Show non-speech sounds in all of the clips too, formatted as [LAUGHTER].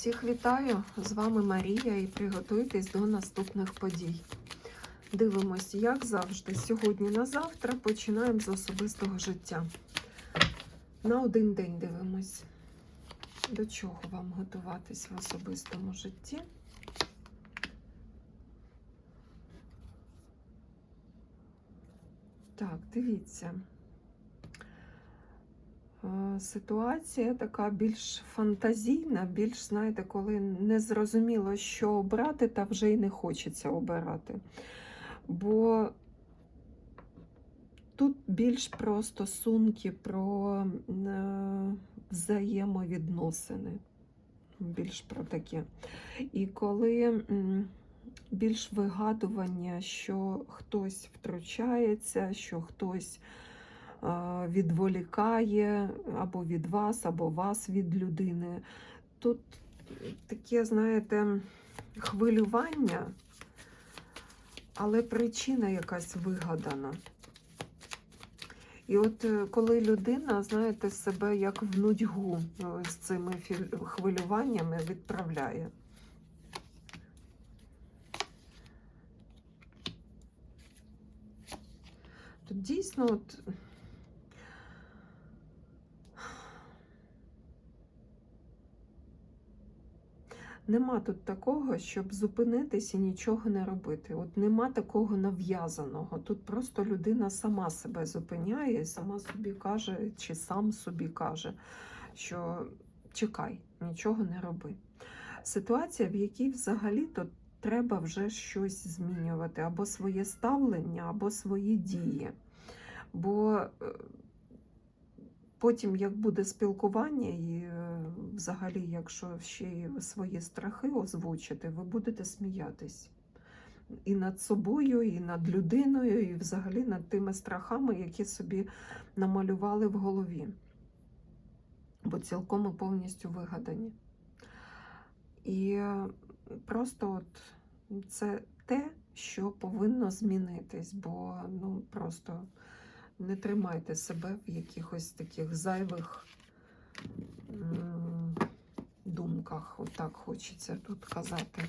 Всіх вітаю! З вами Марія і приготуйтесь до наступних подій. Дивимось, як завжди, сьогодні на завтра починаємо з особистого життя. На один день дивимось, до чого вам готуватись в особистому житті. Так, дивіться. Е, Ситуація така більш фантазійна, більш, знаєте, коли не зрозуміло, що обрати, та вже й не хочеться обирати. Бо тут більш про стосунки, про е, взаємовідносини. Більш про таке. І коли більш вигадування, що хтось втручається, що хтось відволікає або від вас, або вас від людини. Тут таке, знаєте, хвилювання, але причина якась вигадана. І от е, коли людина, знаєте, себе як в нудьгу з цими хвилюваннями відправляє. Тут дійсно от Нема тут такого, щоб зупинитись і нічого не робити. От нема такого нав'язаного. Тут просто людина сама себе зупиняє, сама собі каже, чи сам собі каже, що чекай, нічого не роби. Ситуація, в якій взагалі то треба вже щось змінювати, або своє ставлення, або свої дії. Бо е, потім, як буде спілкування, і е, взагалі, якщо ще свої страхи озвучити, ви будете сміятись. І над собою, і над людиною, і взагалі над тими страхами, які собі намалювали в голові. Бо цілком і повністю вигадані. І просто от це те, що повинно змінитись, бо ну просто не тримайте себе в якихось таких зайвих думках. Отак хочеться тут казати.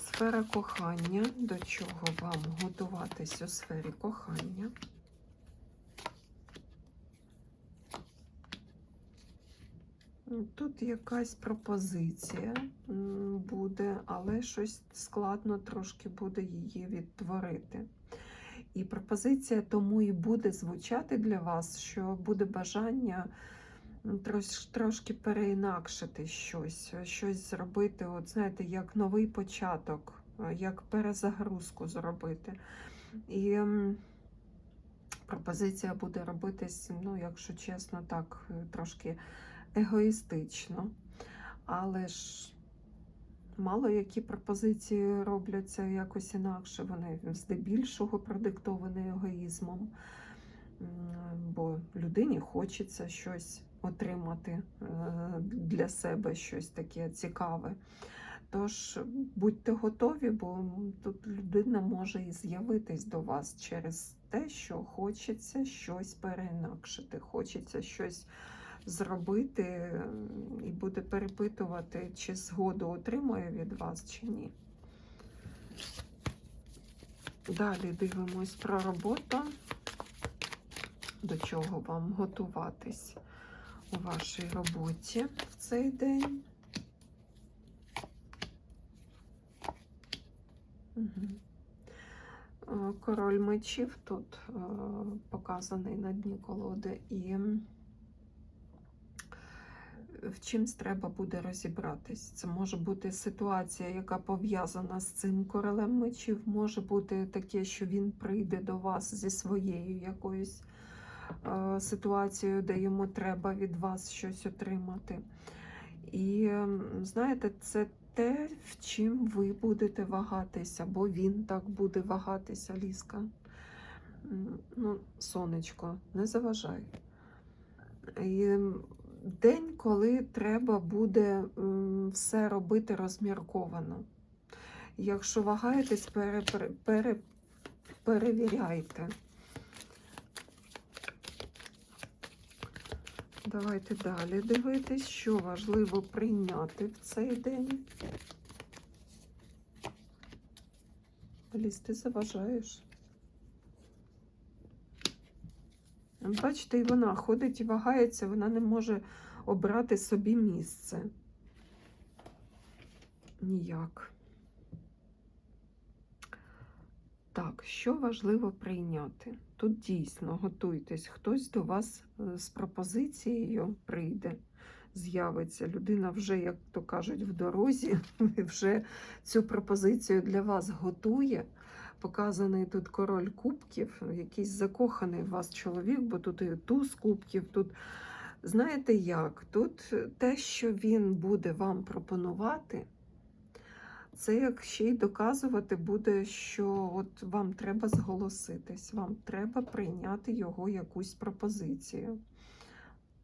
Сфера кохання. До чого вам готуватись у сфері кохання? Тут якась пропозиція буде, але щось складно трошки буде її відтворити. І пропозиція тому і буде звучати для вас, що буде бажання трошки переінакшити щось, щось зробити, от знаєте, як новий початок, як перезагрузку зробити. І пропозиція буде робитись, ну, якщо чесно, так, трошки егоїстично. Але ж мало які пропозиції робляться якось інакше. Вони здебільшого продиктовані егоїзмом. Бо людині хочеться щось отримати е, для себе, щось таке цікаве. Тож будьте готові, бо тут людина може і з'явитись до вас через те, що хочеться щось переінакшити, хочеться щось зробити е, і буде перепитувати, чи згоду отримує від вас, чи ні. Далі дивимось про роботу, до чого вам готуватись у вашій роботі в цей день. Е, Король мечів тут е, показаний на дні колоди, і в чимсь треба буде розібратись. Це може бути ситуація, яка пов'язана з цим королем мечів. Може бути таке, що він прийде до вас зі своєю якоюсь е, ситуацією, де йому треба від вас щось отримати. І знаєте, це те, в чим ви будете вагатися, бо він так буде вагатися, ліска. Ну, сонечко, не заважай. І день, коли треба буде все робити розмірковано. Якщо вагаєтесь, пере, пере, пере, перевіряйте. Давайте далі дивитись, що важливо прийняти в цей день. Ліз, ти заважаєш. Бачите, і вона ходить і вагається, вона не може обрати собі місце. Ніяк. Що важливо прийняти? Тут дійсно готуйтесь, хтось до вас е, з пропозицією прийде, з'явиться. Людина вже, як то кажуть, в дорозі, [LAUGHS] вже цю пропозицію для вас готує. Показаний тут король кубків, якийсь закоханий в вас чоловік, бо тут і туз кубків, тут знаєте як? Тут те, що він буде вам пропонувати, це як ще й доказувати буде, що от вам треба зголоситись, вам треба прийняти його якусь пропозицію.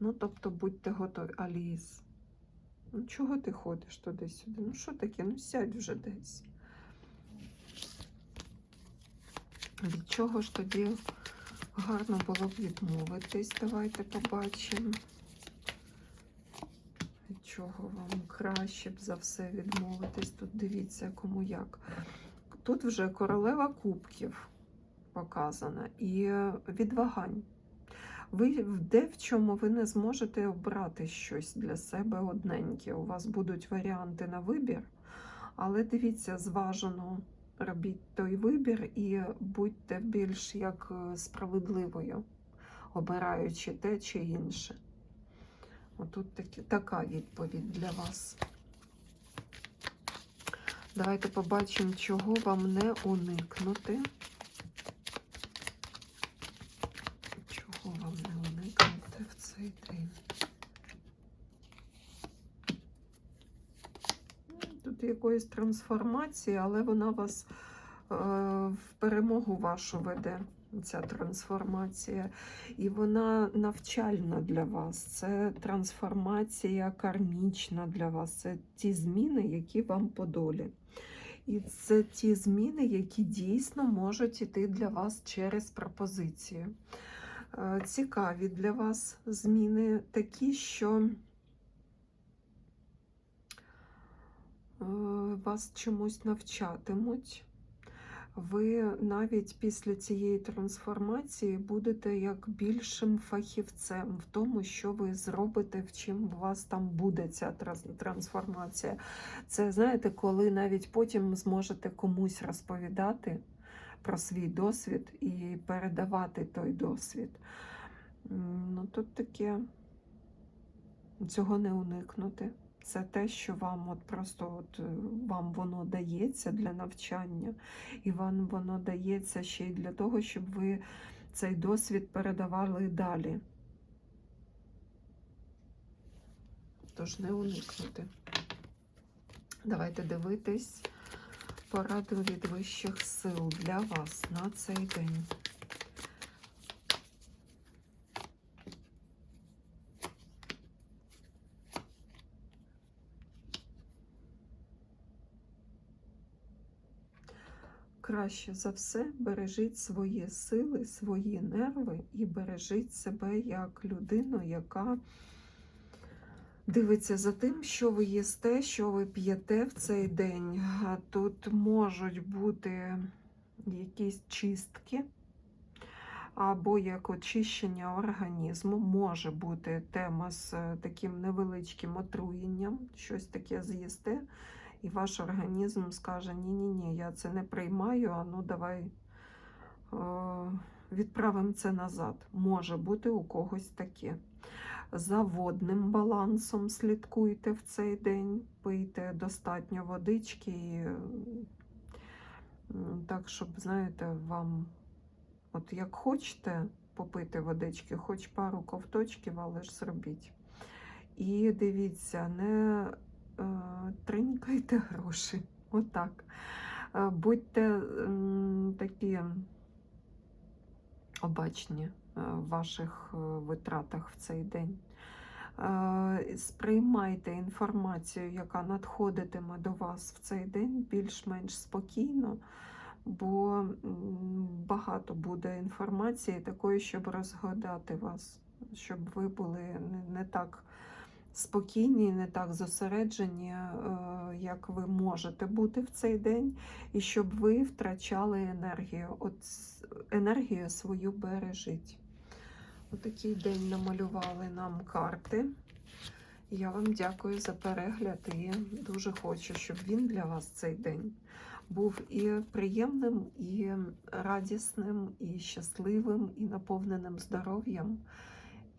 Ну, тобто, будьте готові, Аліс. Ну, чого ти ходиш туди-сюди? Ну, що таке? Ну, сядь вже десь. Від чого ж тоді гарно було б відмовитись? Давайте побачимо. Від чого вам краще б за все відмовитись? Тут дивіться, кому як. Тут вже королева кубків показана і е, від вагань. Ви де в чому ви не зможете обрати щось для себе одненьке. У вас будуть варіанти на вибір, але дивіться, зважено робіть той вибір і будьте більш як е, справедливою, обираючи те чи інше. Отут такі, така відповідь для вас. Давайте побачимо, чого вам не уникнути. Чого вам не уникнути в цей день? Тут якоїсь трансформації, але вона вас е, в перемогу вашу веде, ця трансформація. І вона навчальна для вас. Це трансформація кармічна для вас. Це ті зміни, які вам по долі. І це ті зміни, які дійсно можуть іти для вас через пропозицію. Е, Цікаві для вас зміни такі, що е, вас чомусь навчатимуть. Ви навіть після цієї трансформації будете як більшим фахівцем в тому, що ви зробите, в чим у вас там буде ця трансформація. Це знаєте, коли навіть потім зможете комусь розповідати про свій досвід і передавати той досвід. Ну, тут таке цього не уникнути. Це те, що вам от просто от, е, вам воно дається для навчання, і вам воно дається ще й для того, щоб ви цей досвід передавали далі. Тож не уникнути. Давайте дивитись пораду від вищих сил для вас на цей день. Краще за все бережіть свої сили, свої нерви і бережіть себе як людину, яка дивиться за тим, що ви їсте, що ви п'єте в цей день. Тут можуть бути якісь чистки. Або як очищення організму, може бути тема з таким невеличким отруєнням, щось таке з'їсте, і ваш організм скаже: Ні-ні-ні, я це не приймаю, а ну давай е, відправимо це назад. Може бути у когось таке. За водним балансом слідкуйте в цей день, пийте достатньо водички, і, так, щоб, знаєте, вам, от як хочете попити водички, хоч пару ковточків, але ж зробіть. І дивіться, не тринькайте гроші. Отак. Е, Будьте такі обачні е, в ваших е, витратах в цей день. Е, Сприймайте інформацію, яка надходитиме до вас в цей день, більш-менш спокійно, бо багато буде інформації такої, щоб розгадати вас. щоб ви були не так спокійні, не так зосереджені, е, як ви можете бути в цей день, і щоб ви втрачали енергію. От енергію свою бережіть. Отакий день намалювали нам карти. Я вам дякую за перегляд і дуже хочу, щоб він для вас цей день був і приємним, і радісним, і щасливим, і наповненим здоров'ям.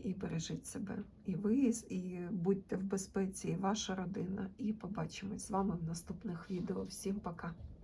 І бережіть себе. І ви, і будьте в безпеці, і ваша родина. І побачимось з вами в наступних відео. Всім пока!